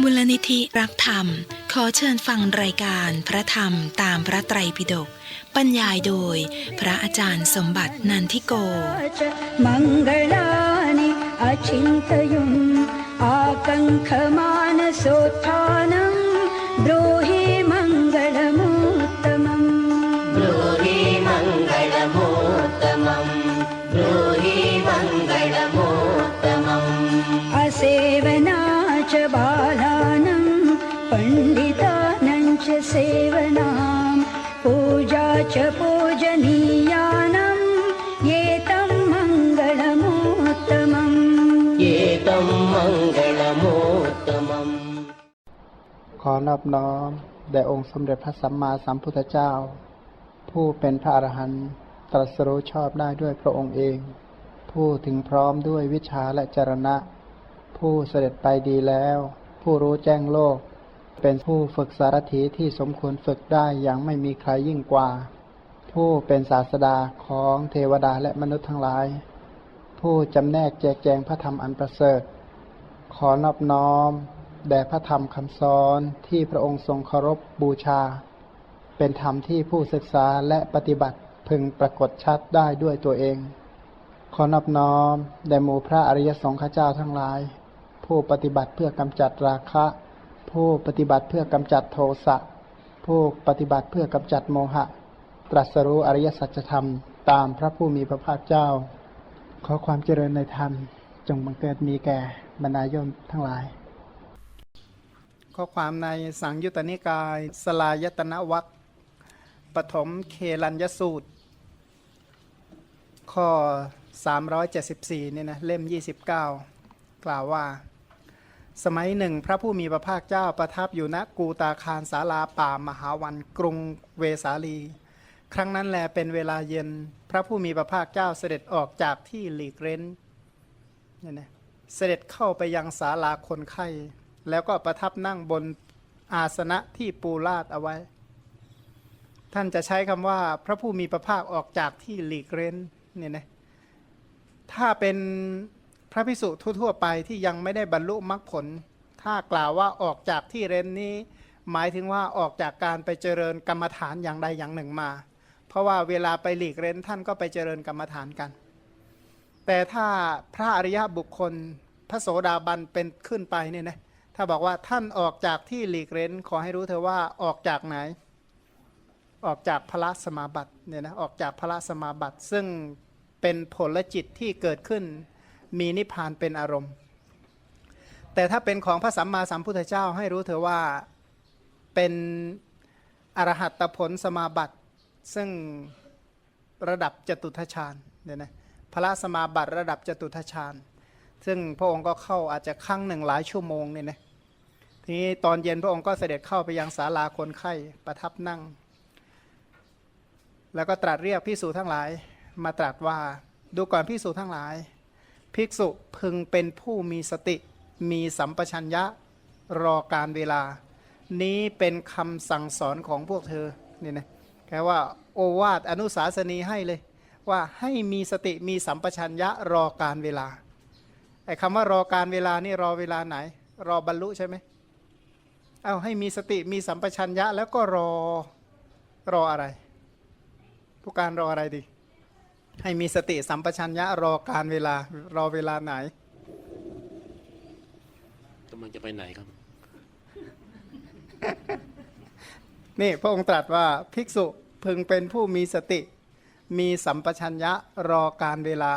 มูลนิธิรักธรรม ขอเชิญฟังรายการพระธรรมตามพระไตรปิฎกปัญญายโดย พระอาจารย์สมบัตินันทิโก มังลานิอชินตยุมอากังขมานสุทานังโรหิ असेवना च बालानं पण्डितानं च सेवनां पूजा च पूजनीयानं एतं मङ्गलमुत्तमम् एतं मङ्गलमोत्तमम् ขอนอบน้อมแด่องค์สมเด็จพระสัมมาสัมพุทธเจ้า ผู้เป็นพระอรหันต์ตรัสรู้ชอบได้ด้วยพระองค์เอง ผู้ถึงพร้อมด้วยวิชาและจรณะ ผู้เสด็จไปดีแล้ว ผู้รู้แจ้งโลก เป็นผู้ฝึกสารถีที่สมควรฝึกได้อย่างไม่มีใครยิ่งกว่า ผู้เป็นศาสดาของเทวดาและมนุษย์ทั้งหลาย ผู้จำแนกแจกแจงพระธรรมอันประเสริฐ ขอนอบน้อมแด่พระธรรมคำสอนที่พระองค์ทรงเคารพบูชา เป็นธรรมที่ผู้ศึกษาและปฏิบัติพึงปรากฏชัดได้ด้วยตัวเองขอนอบน้อมแด่หมู่พระอริยสงฆ์ข้าเจ้าทั้งหลาย ผู้ปฏิบัติเพื่อกำจัดราคะ ผู้ปฏิบัติเพื่อกำจัดโทสะ ผู้ปฏิบัติเพื่อกำจัดโมหะ ตรัสรู้อริยสัจธรรม ตามพระผู้มีพระภาคเจ้า ขอความเจริญในธรรม จงบังเกิดมีแก่บรรดาโยมทั้งหลาย ข้อความในสังยุตตนิกาย สลายตนะวัคปฐมเคลัญยสูตร ข้อ 374เนี่ยนะเล่ม 29 กล่าวว่า สมัยหนึ่ง พระผู้มีพระภาคเจ้าประทับอยู่ณกูตาคารสาลาป่ามหาวันกรุงเวสาลี ครั้งนั้นแลเป็นเวลาเย็น พระผู้มีพระภาคเจ้าเสด็จออกจากที่หลีกเร้นเนี่ยนะเสด็จเข้าไปยังศาลาคนไข้ แล้วก็ประทับนั่งบนอาสนะที่ปูลาดเอาไว้ ท่านจะใช้คำว่าพระผู้มีพระภาคออกจากที่หลีกเร้นเนี่ยนะถ้าเป็น พระพิสุทั่วๆไปที่ยังไม่ได้บรรลุมรรคผล ถ้ากล่าวว่าออกจากที่เร้นนี้ หมายถึงว่าออกจากการไปเจริญกรรมฐานอย่างใดอย่างหนึ่งมา เพราะว่าเวลาไปหลีกเร้นท่านก็ไปเจริญกรรมฐานกัน แต่ถ้าพระอริยบุคคลพระโสดาบันเป็นขึ้นไปเนี่ยนะถ้าบอกว่าท่านออกจากที่หลีกเร้นขอให้รู้เธอว่าออกจากไหน ออกจากพระสมาบัติเนี่ยนะออกจากพระสมาบัติ ซึ่งเป็นผลจิตที่เกิดขึ้น มีนิพพานเป็นอารมณ์ แต่ถ้าเป็นของพระสัมมาสัมพุทธเจ้าให้รู้เถอะว่าเป็นอรหัตผลสมาบัติ ซึ่งระดับจตุทชานเนี่ยนะพระสมาบัติระดับจตุทชานซึ่งพระองค์ก็เข้าอาจจะครั้งหนึ่งหลายชั่วโมงเนี่ยนะทีนี้ตอนเย็นพระองค์ก็เสด็จเข้าไปยังศาลาคนไข้ประทับนั่ง แล้วก็ตรัสเรียกพิสูจทั้งหลายมาตรัสว่าดูก่อนพิสูจทั้งหลาย ภิกษุพึงเป็นผู้มีสติ มีสัมปชัญญะรอการเวลา นี้เป็นคำสั่งสอนของพวกเธอเนี่ยนะแค่ว่าโอวาทอนุสาสนีให้เลย ว่าให้มีสติมีสัมปชัญญะรอการเวลาไอ้คำว่ารอการเวลานี่รอเวลาไหน รอบรรลุใช่ไหมเอาให้มีสติมีสัมปชัญญะแล้วก็รอรออะไร ผู้การรออะไรดี ให้มีสติสัมปชัญญะรอการเวลารอเวลาไหนกำลังจะไปไหนครับ นี่พระองค์ตรัสว่าภิกษุพึงเป็นผู้มีสติ มีสัมปชัญญะรอการเวลา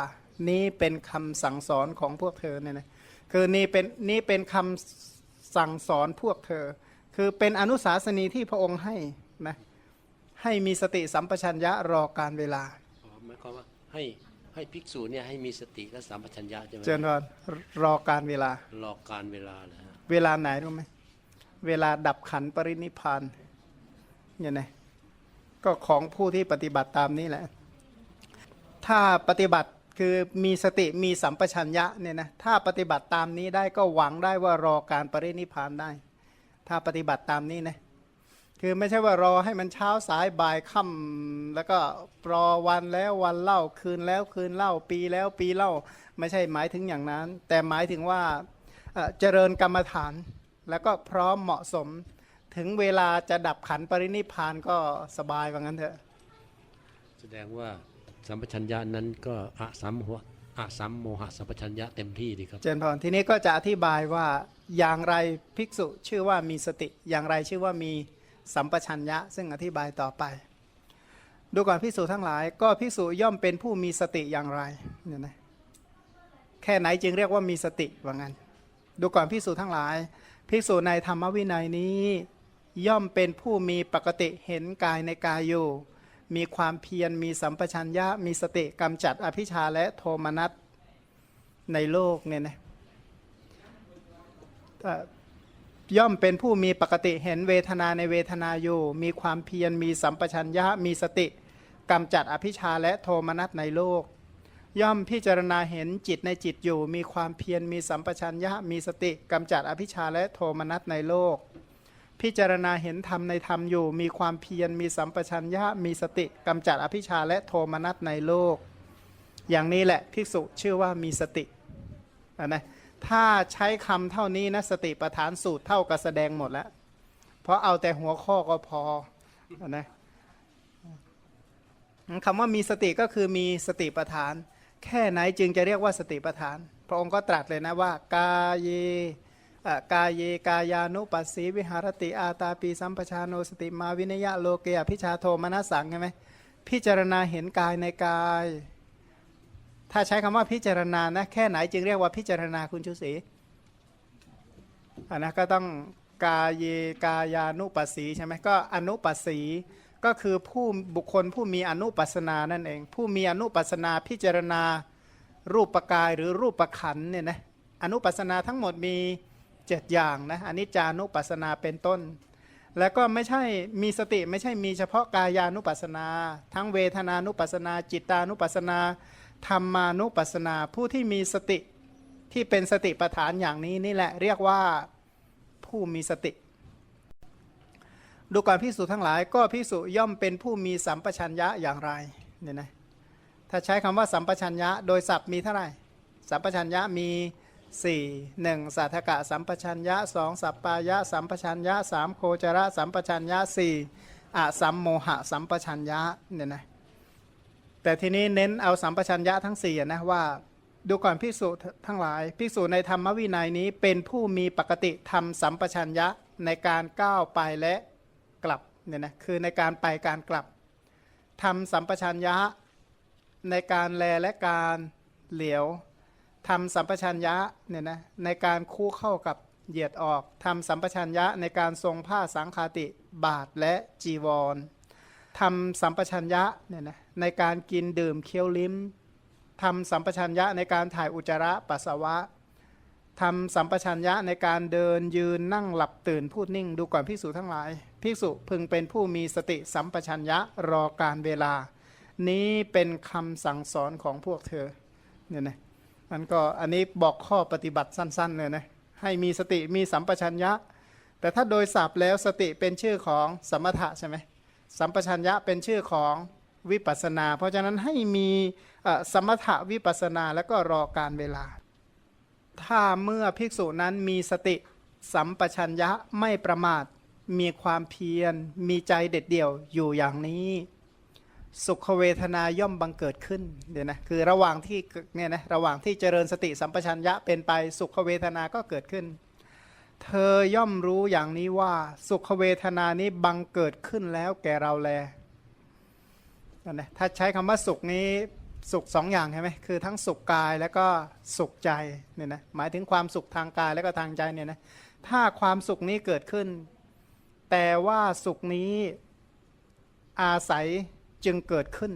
นี้เป็นคำสั่งสอนของพวกเธอเนี่ยนะคือนี่เป็นนี่เป็นคำสั่งสอนพวกเธอ คือเป็นอนุสาสนีที่พระองค์ให้นะให้มีสติสัมปชัญญะรอการเวลาอ๋อหมายความว่า ให้ให้ภิกษุเนี่ยให้มีสติและสัมปชัญญะใช่ไหมเจนว่ารอการเวลา รอการเวลาเลยฮะเวลาไหนรู้ไหมเวลาดับขันปรินิพพานเนี่ยนะก็ของผู้ที่ปฏิบัติตามนี้แหละ ถ้าปฏิบัติคือมีสติมีสัมปชัญญะเนี่ยนะถ้าปฏิบัติตามนี้ได้ก็หวังได้ว่ารอการปรินิพพานได้ ถ้าปฏิบัติตามนี้นะ คือไม่ใช่ว่ารอให้มันเช้าสายบ่ายค่ำแล้วก็รอวันแล้ววันเล่าคืนแล้วคืนเล่าปีแล้วปีเล่า ไม่ใช่หมายถึงอย่างนั้น แต่หมายถึงว่าเอ่อเจริญกรรมฐาน แล้วก็พร้อมเหมาะสม ถึงเวลาจะดับขันปรินิพพานก็สบายว่างั้นเถอะ แสดงว่าสัมปชัญญะนั้นก็อะสัมโหอะสัมโมหะสัมปชัญญะเต็มที่ดีครับเจนพรทีนี้ก็จะอธิบายว่าอย่างไรภิกษุชื่อว่ามีสติ อย่างไรชื่อว่ามี สัมปชัญญะ ซึ่งอธิบายต่อไป ดูก่อนภิกษุทั้งหลาย ก็ภิกษุย่อมเป็นผู้มีสติอย่างไรเนี่ยนะแค่ไหนจึงเรียกว่ามีสติว่างั้น ดูก่อนภิกษุทั้งหลายภิกษุในธรรมวินัยนี้ ย่อมเป็นผู้มีปกติเห็นกายในกายอยู่ มีความเพียรมีสัมปชัญญะ มีสติกำจัดอภิชาและโทมนัสในโลกเนี่ยนะเอ่ ย่อมเป็นผู้มีปกติเห็นเวทนาในเวทนาอยู่ มีความเพียรมีสัมปชัญญะมีสติกำจัดอภิชาและโทมนัสในโลก ย่อมพิจารณาเห็นจิตในจิตอยู่ มีความเพียรมีสัมปชัญญะมีสติกำจัดอภิชาและโทมนัสในโลก พิจารณาเห็นธรรมในธรรมอยู่ มีความเพียรมีสัมปชัญญะมีสติกำจัดอภิชาและโทมนัสในโลก อย่างนี้แหละภิกษุชื่อว่ามีสติอะนะ ถ้าใช้คำเท่านี้นะสติปัฏฐานสูตรเท่ากับแสดงหมดแล้ว เพราะเอาแต่หัวข้อก็พอนะคำว่ามีสติก็คือมีสติปัฏฐาน แค่ไหนจึงจะเรียกว่าสติปัฏฐาน พระองค์ก็ตรัสเลยนะว่ากาเยกายเยกายานุปัสสีวิหารติอาตาปีสัมปชานโนสติมาวินยะโลเกอภิชาโทมนัสสังใช่ไหมพิจารณาเห็นกายในกาย ถ้าใช้คำว่าพิจารณานะแค่ไหนจึงเรียกว่าพิจารณาคุณชุศรีอันนะก็ต้องกายเยกายานุปัสสีใช่ไหมก็อนุปัสสีก็คือผู้บุคคลผู้มีอนุปัสนานั่นเอง ผู้มีอนุปัสนาพิจารณารูปปกายหรือรูปประขันเนี่ยนะอนุปัสนาทั้งหมดมีเจ็ดอย่างนะอนนี้จานุปัสนาเป็นต้น แล้วก็ไม่ใช่มีสติไม่ใช่มีเฉพาะกายานุปัสนา ทั้งเวทนานุปัสนา จิตานุปัสนา ธรรมานุปัสสนาผู้ที่มีสติที่เป็นสติปัฏฐานอย่างนี้นี่แหละเรียกว่าผู้มีสติ ดูก่อนพิสูจทั้งหลาย ก็พิสูจย่อมเป็นผู้มีสัมปชัญญะอย่างไรเนี่ยนะถ้าใช้คำว่าสัมปชัญญะโดยศัพท์มีเท่าไหร่ สัมปชัญญะมี 4 1สัทธกะสัมปชัญญะ 2 สัปปายะ สัมปชัญญะ 3 โคจระ สัมปชัญญะ 4อะสัมโมหะสัมปชัญญะเนี่ยนะ แต่ทีนี้เน้นเอาสัมปชัญญะทั้ง4อะนะว่าดูก่อนภิกษุทั้งหลาย ภิกษุในธรรมวินัยนี้เป็นผู้มีปกติทำสัมปชัญญะในการก้าวไปและกลับเนี่ยนะคือในการไปการกลับทำสัมปชัญญะในการแลและการเหลียวทำสัมปชัญญะเนี่ยนะในการคู่เข้ากับเหยียดออกทำสัมปชัญญะในการทรงผ้าสังคาติบาทและจีวรทำสัมปชัญญะเนี่ยนะ ในการกินดื่มเคี้ยวลิ้มทำสัมปชัญญะในการถ่ายอุจจาระปัสสาวะทำสัมปชัญญะในการเดินยืนนั่งหลับตื่นพูดนิ่ง ดูก่อนภิกษุทั้งหลายภิกษุพึงเป็นผู้มีสติสัมปชัญญะรอการเวลา นี้เป็นคำสั่งสอนของพวกเธอเนี่ยนะมันก็อันนี้บอกข้อปฏิบัติสั้นๆเลยนะให้มีสติมีสัมปชัญญะ แต่ถ้าโดยศัพท์แล้วสติเป็นชื่อของสมถะใช่ไหมสัมปชัญญะเป็นชื่อของ วิปัสนา เพราะฉะนั้นให้มีสมถะวิปัสสนาแล้วก็รอการเวลา ถ้าเมื่อภิกษุนั้นมีสติสัมปชัญญะไม่ประมาทมีความเพียร มีใจเด็ดเดี่ยวอยู่อย่างนี้ สุขเวทนาย่อมบังเกิดขึ้นเดี๋ยวนะคือระหว่างที่เนี่ยนะระหว่างที่เจริญสติสัมปชัญญะเป็นไปสุขเวทนาก็เกิดขึ้น เธอย่อมรู้อย่างนี้ว่าสุขเวทนานี้บังเกิดขึ้นแล้วแก่เราแล นั่นนะถ้าใช้คำว่าสุขนี้สุขสองอย่างใช่ไหมคือทั้งสุขกายแล้วก็สุขใจเนี่ยนะหมายถึงความสุขทางกายแล้วก็ทางใจเนี่ยนะถ้าความสุขนี้เกิดขึ้น แต่ว่าสุขนี้อาศัยจึงเกิดขึ้น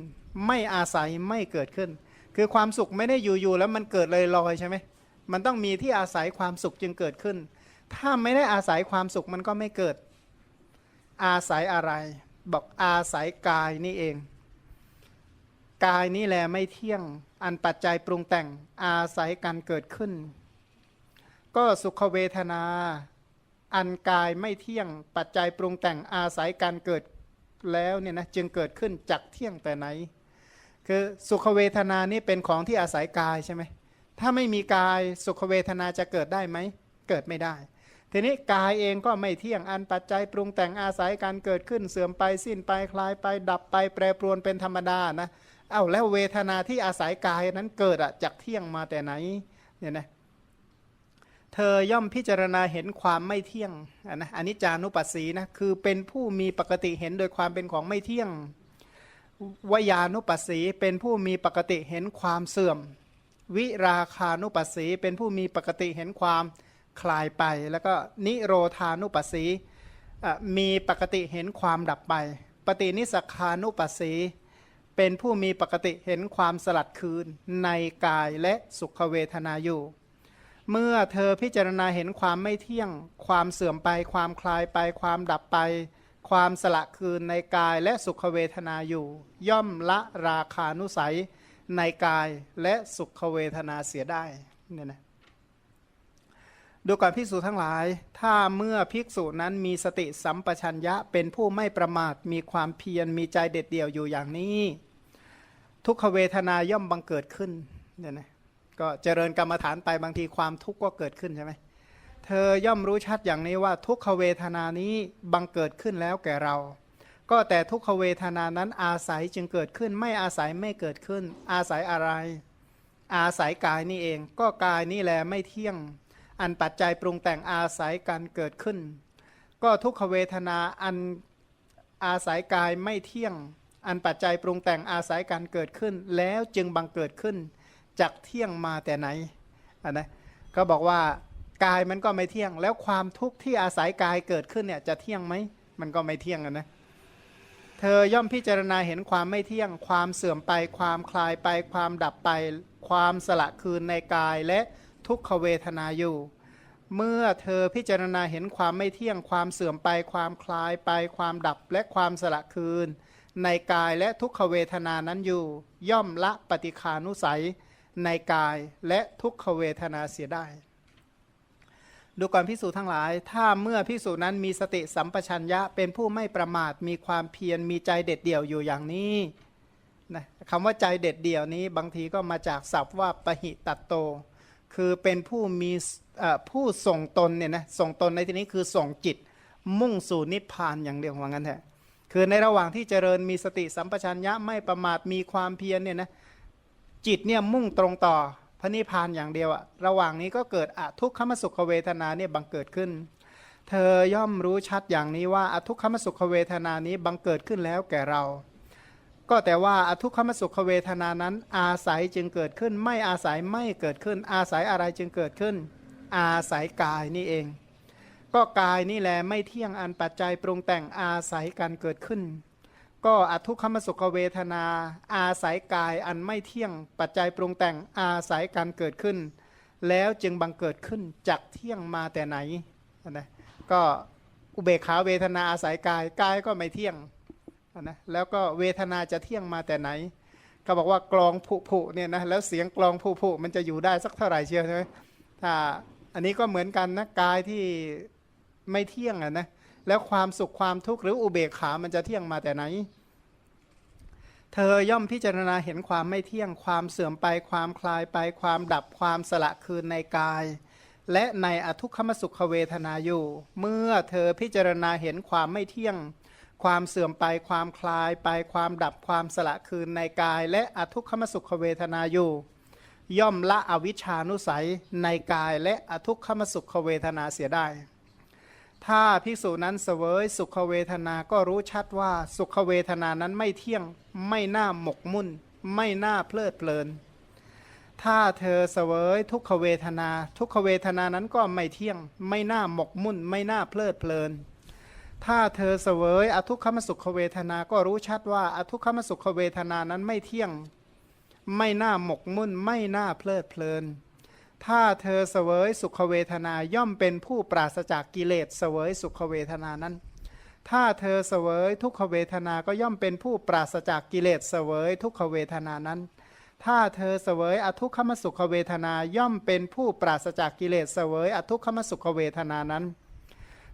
ไม่อาศัยไม่เกิดขึ้น คือความสุขไม่ได้อยู่ๆแล้วมันเกิดลอยๆใช่ไหมมันต้องมีที่อาศัยความสุขจึงเกิดขึ้น ถ้าไม่ได้อาศัยความสุขมันก็ไม่เกิด อาศัยอะไร บอกอาศัยกายนี่เอง กายนี่แหละไม่เที่ยง อันปัจจัยปรุงแต่งอาศัยการเกิดขึ้น ก็สุขเวทนา อันกายไม่เที่ยง ปัจจัยปรุงแต่งอาศัยการเกิดแล้วเนี่ยนะจึงเกิดขึ้นจากเที่ยงแต่ไหน คือสุขเวทนานี่เป็นของที่อาศัยกายใช่ไหมถ้าไม่มีกายสุขเวทนาจะเกิดได้ไหมเกิดไม่ได้ ทีนี้กายเองก็ไม่เที่ยงอันปัจจัยปรุงแต่งอาศัยการเกิดขึ้นเสื่อมไปสิ้นไปคลายไปดับไปแปรปรวนเป็นธรรมดานะ เอ้าแล้วเวทนาที่อาศัยกายนั้นเกิดอะจากเที่ยงมาแต่ไหนเนี่ยนะเธอย่อมพิจารณาเห็นความไม่เที่ยงอะนะอันนี้จานุปัสสีนะคือเป็นผู้มีปกติเห็นโดยความเป็นของไม่เที่ยงวยานุปัสสีเป็นผู้มีปกติเห็นความเสื่อม วิราคานุปัสสีเป็นผู้มีปกติเห็นความคลายไป แล้วก็นิโรธานุปัสสีมีปกติเห็นความดับไป ปฏินิสคานุปัสสี เป็นผู้มีปกติเห็นความสลัดคืนในกายและสุขเวทนาอยู่ เมื่อเธอพิจารณาเห็นความไม่เที่ยง ความเสื่อมไป ความคลายไป ความดับไป ความสละคืนในกายและสุขเวทนาอยู่ ย่อมละราคานุสัยในกายและสุขเวทนาเสียได้เนี่ยนะดูก่อนภิกษุทั้งหลาย ถ้าเมื่อภิกษุนั้นมีสติสัมปชัญญะเป็นผู้ไม่ประมาท มีความเพียร มีใจเด็ดเดี่ยวอยู่อย่างนี้ ทุกขเวทนาย่อมบังเกิดขึ้นเนี่ยนะก็เจริญกรรมฐานไปบางทีความทุกข์ก็เกิดขึ้นใช่ไหมเธอย่อมรู้ชัดอย่างนี้ว่าทุกขเวทนานี้บังเกิดขึ้นแล้วแก่เรา ก็แต่ทุกขเวทนานั้นอาศัยจึงเกิดขึ้น ไม่อาศัยไม่เกิดขึ้น อาศัยอะไร อาศัยกายนี่เอง ก็กายนี่แหละไม่เที่ยง อันปัจจัยปรุงแต่งอาศัยการเกิดขึ้น ก็ทุกขเวทนาอันอาศัยกายไม่เที่ยง อันปัจจัยปรุงแต่งอาศัยการเกิดขึ้น แล้วจึงบังเกิดขึ้นจากเที่ยงมาแต่ไหนนนะก็บอกว่ากายมันก็ไม่เที่ยง แล้วความทุกข์ที่อาศัยกายเกิดขึ้นเนี่ยจะเที่ยงไหมมันก็ไม่เที่ยงนะเธอย่อมพิจารณาเห็นความไม่เที่ยง ความเสื่อมไป ความคลายไป ความดับไป ความสละคืนในกายและทุกขเวทนาอยู่ เมื่อเธอพิจารณาเห็นความไม่เที่ยง ความเสื่อมไป ความคลายไป ความดับและความสละคืน ในกายและทุกขเวทนานั้นอยู่ ย่อมละปฏิคานุสัย ในกายและทุกขเวทนาเสียได้ ดูก่อนพิสูจทั้งหลาย ถ้าเมื่อพิสูจนั้นมีสติสัมปชัญญะเป็นผู้ไม่ประมาทมีความเพียรมีใจเด็ดเดี่ยวอยู่อย่างนี้นะคำว่าใจเด็ดเดี่ยวนี้บางทีก็มาจากศัพท์ว่าปหิตัตโต คือเป็นผู้มีผู้ส่งตนเนี่ยนะส่งตนในที่นี้คือส่งจิต มุ่งสู่นิพพานอย่างเดียวว่างั้นแท้ คือในระหว่างที่เจริญมีสติสัมปชัญญะไม่ประมาทมีความเพียรเนี่ยนะจิตเนี่ยมุ่งตรงต่อพระนิพพานอย่างเดียวอะระหว่างนี้ก็เกิดอทุกขมสุขเวทนาเนี่ยบังเกิดขึ้น เธอย่อมรู้ชัดอย่างนี้ว่าอทุกขมสุขเวทนานี้บังเกิดขึ้นแล้วแก่เรา ก็แต่ว่าอทุกขมสุขเวทนานั้น อาศัยจึงเกิดขึ้น ไม่อาศัยไม่เกิดขึ้น อาศัยอะไรจึงเกิดขึ้น อาศัยกายนี่เอง ก็กายนี่แหละไม่เที่ยงอันปัจจัยปรุงแต่งอาศัยการเกิดขึ้น ก็อทุกขมสุขเวทนา อาศัยกายอันไม่เที่ยงปัจจัยปรุงแต่งอาศัยการเกิดขึ้น แล้วจึงบังเกิดขึ้นจากเที่ยงมาแต่ไหนนะก็อุเบกขาเวทนาอาศัยกายกายก็ไม่เที่ยงนะแล้วก็เวทนาจะเที่ยงมาแต่ไหนเขาบอกว่ากลองผุผุเนี่ยนะแล้วเสียงกลองผุผุมันจะอยู่ได้สักเท่าไหร่เชียวใช่ไหมถ้าอันนี้ก็เหมือนกันนะกายที่ ไม่เที่ยงอะนะแล้วความสุขความทุกข์หรืออุเบกขามันจะเที่ยงมาแต่ไหน เธอย่อมพิจารณาเห็นความไม่เที่ยงความเสื่อมไปความคลายไปความดับความสละคืนในกาย และในอทุกขมสุขเวทนาอยู่ เมื่อเธอพิจารณาเห็นความไม่เที่ยง ความเสื่อมไปความคลายไปความดับความสละคืนในกาย และอทุกขมสุขเวทนาอยู่ ย่อมละอวิชานุสัยในกายและอทุกขมสุขเวทนาเสียได้ ถ้าภิกษุนั้นเสวยสุขเวทนาก็รู้ชัดว่าสุขเวทนานั้นไม่เที่ยง ไม่น่าหมกมุ่น ไม่น่าเพลิดเพลิน ถ้าเธอเสวยทุกขเวทนา ทุกขเวทนานั้นก็ไม่เที่ยง ไม่น่าหมกมุ่น ไม่น่าเพลิดเพลิน ถ้าเธอเสวยอทุกขมสุขเวทนาก็รู้ชัดว่าอทุกขมสุขเวทนานั้นไม่เที่ยง ไม่น่าหมกมุ่น ไม่น่าเพลิดเพลิน ถ้าเธอเสวยสุขเวทนาย่อมเป็นผู้ปราศจากกิเลสเสวยสุขเวทนานั้น ถ้าเธอเสวยทุกขเวทนาก็ย่อมเป็นผู้ปราศจากกิเลสเสวยทุกขเวทนานั้น ถ้าเธอเสวยอทุกขมสุขเวทนาย่อมเป็นผู้ปราศจากกิเลสเสวยอทุกขมสุขเวทนานั้น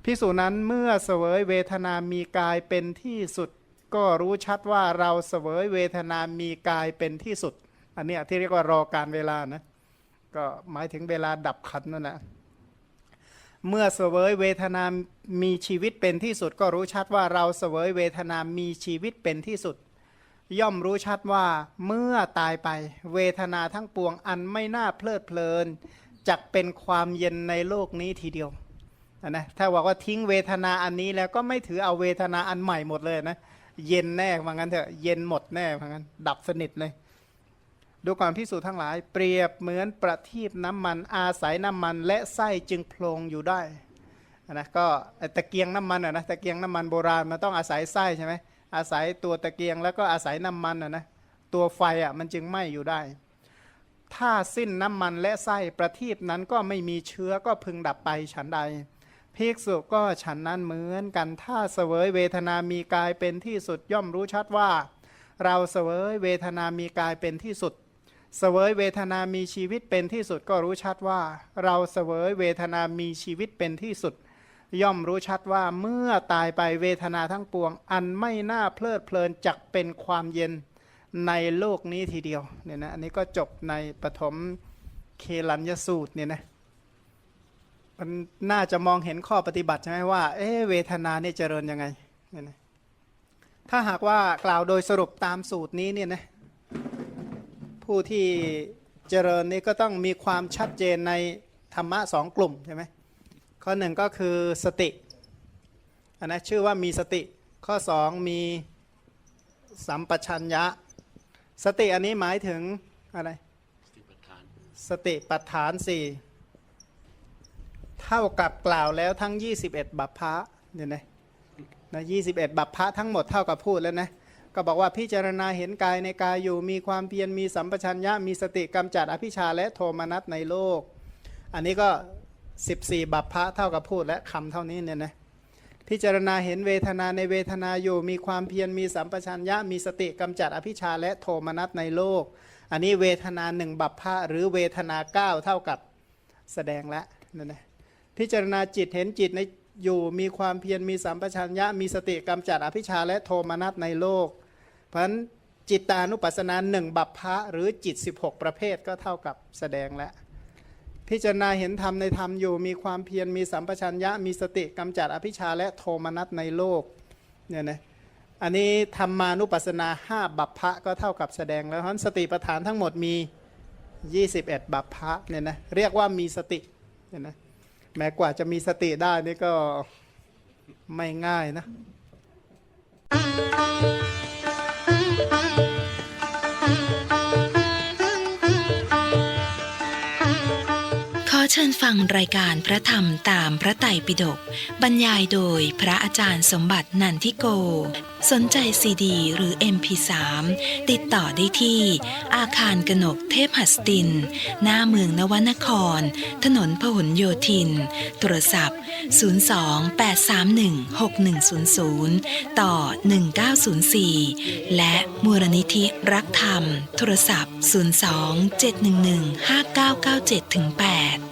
พิสูจนั้นเมื่อเสวยเวทนามีกายเป็นที่สุด ก็รู้ชัดว่าเราเสวยเวทนามีกายเป็นที่สุด อันนี้ที่เรียกว่ารอการเวลานะ ก็หมายถึงเวลาดับขันนั่นแหละเมื่อเสวยเวทนามีชีวิตเป็นที่สุด ก็รู้ชัดว่าเราเสวยเวทนามีชีวิตเป็นที่สุด ย่อมรู้ชัดว่าเมื่อตายไป เวทนาทั้งปวงอันไม่น่าเพลิดเพลินจักเป็นความเย็นในโลกนี้ทีเดียวนะถ้าบอกว่าทิ้งเวทนาอันนี้แล้วก็ไม่ถือเอาเวทนาอันใหม่หมดเลยนะ เย็นแน่ว่างั้นเถอะเย็นหมดแน่ว่างั้น ดับสนิทเลย ดูก่อนพิสูจน์ทั้งหลาย เปรียบเหมือนประทีปน้ำมัน อาศัยน้ำมันและไส้จึงโพลงอยู่ได้นะก็ตะเกียงน้ำมันอะนะตะเกียงน้ำมันโบราณมันต้องอาศัยไส้ใช่ไหมอาศัยตัวตะเกียงแล้วก็อาศัยน้ำมันอะนะตัวไฟอะมันจึงไหม้อยู่ได้ ถ้าสิ้นน้ำมันและไส้ประทีปนั้นก็ไม่มีเชื้อก็พึงดับไปฉันใดภิกษุก็ฉันนั้นเหมือนกันถ้าเสวยเวทนามีกายเป็นที่สุดย่อมรู้ชัดว่า เราเสวยเวทนามีกายเป็นที่สุด เสวยเวทนามีชีวิตเป็นที่สุดก็รู้ชัดว่า เราเสวยเวทนามีชีวิตเป็นที่สุด ย่อมรู้ชัดว่าเมื่อตายไปเวทนาทั้งปวง อันไม่น่าเพลิดเพลินจักเป็นความเย็นในโลกนี้ทีเดียวเนี่ยนะอันนี้ก็จบในปฐมเคลัญยสูตรเนี่ยนะมันน่าจะมองเห็นข้อปฏิบัติใช่ไหมว่าเอ๊เวทนาเนี่ยเจริญยังไงเนี่ยนะถ้าหากว่ากล่าวโดยสรุปตามสูตรนี้เนี่ยนะ ผู้ที่เจริญนี่ก็ต้องมีความชัดเจนในธรรมะสองกลุ่มใช่ไหมข้อหนึ่งก็คือสติอันนะชื่อว่ามีสติ ข้อสองมีสัมปชัญญะ สติอันนี้หมายถึงอะไร สติปัฏฐานสี่เท่ากับกล่าวแล้วทั้ง 21 บัพพะเนี่ยนะนะ21บัพพะทั้งหมดเท่ากับพูดแล้วนะ ก็บอกว่าพิจารณาเห็นกายในกายอยู่มีความเพียรมีสัมปชัญญะมีสติกำจัดอภิชาและโทมนัสในโลก อันนี้ก็ 14 บัพพะเท่ากับพูดและคำเท่านี้เนี่ยนะพิจารณาเห็นเวทนาในเวทนาอยู่ มีความเพียรมีสัมปชัญญะมีสติกำจัดอภิชาและโทมนัสในโลก อันนี้เวทนาหนึ่งบัพพะหรือเวทนาเก้าเท่ากับแสดงแล้วนั่นนะพิจารณาจิตเห็นจิตในอยู่มีความเพียรมีสัมปชัญญะมีสติกำจัดอภิชาและโทมนัสในโลก เพราะฉะนั้นจิตตานุปัสสนาหนึ่งบัพพะหรือจิต 16 ประเภทก็เท่ากับแสดงแล้วพิจารณาเห็นธรรมในธรรมอยู่ มีความเพียรมีสัมปชัญญะมีสติกำจัดอภิชาและโทมนัสในโลกเนี่ยนะอันนี้ธรรมานุปัสสนาห้าบัพพะก็เท่ากับแสดงแล้วเพราะฉะนั้นสติปัฏฐานทั้งหมดมี 21 บัพพะเนี่ยนะเรียกว่ามีสติเนี่ยนะแม้กว่าจะมีสติได้นี่ก็ไม่ง่ายนะ ชิญฟังรายการพระธรรมตามพระไตรปิฎกบรรยายโดยพระอาจารย์สมบัตินันทิโก สนใจซีดีหรือ MP3 ติดต่อได้ที่ อาคารกนกเทพหัสติน หน้าเมืองนวนคร ถนนพหลโยธิน โทรศัพท์ 02-831-6100 ต่อ 1904 และมูลนิธิรักธรรม โทรศัพท์ 02-711-5997-8